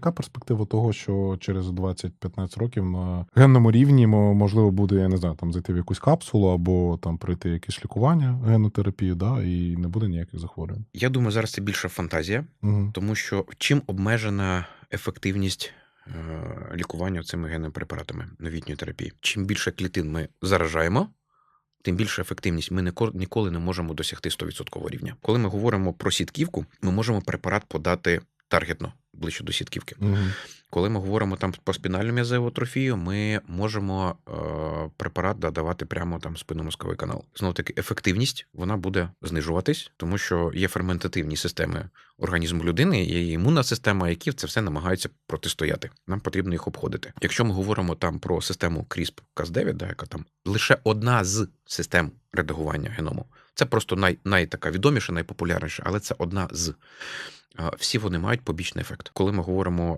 Яка перспектива того, що через 20-15 років на генному рівні можливо буде, я не знаю, там зайти в якусь капсулу або там пройти якесь лікування, генотерапію, да, і не буде ніяких захворювань. Я думаю, зараз це більше фантазія, Угу. тому що чим обмежена ефективність е, лікування цими генними препаратами новітньої терапії. Чим більше клітин ми заражаємо, тим більше ефективність ми ніко- ніколи не можемо досягти 100% рівня. Коли ми говоримо про сітківку, ми можемо препарат подати таргетно ближче до сітківки. Угу. Коли ми говоримо там про спінальну м'язеву атрофію, ми можемо е, препарат додавати прямо там спинномозковий канал. Знову таки, ефективність вона буде знижуватись, тому що є ферментативні системи організму людини, є імунна система, які це все намагаються протистояти. Нам потрібно їх обходити. Якщо ми говоримо там про систему CRISP-Cas9, да, яка там лише одна з систем редагування геному. Це просто най, най така відоміша, найпопулярніша, але це одна з. Всі вони мають побічний ефект. Коли ми говоримо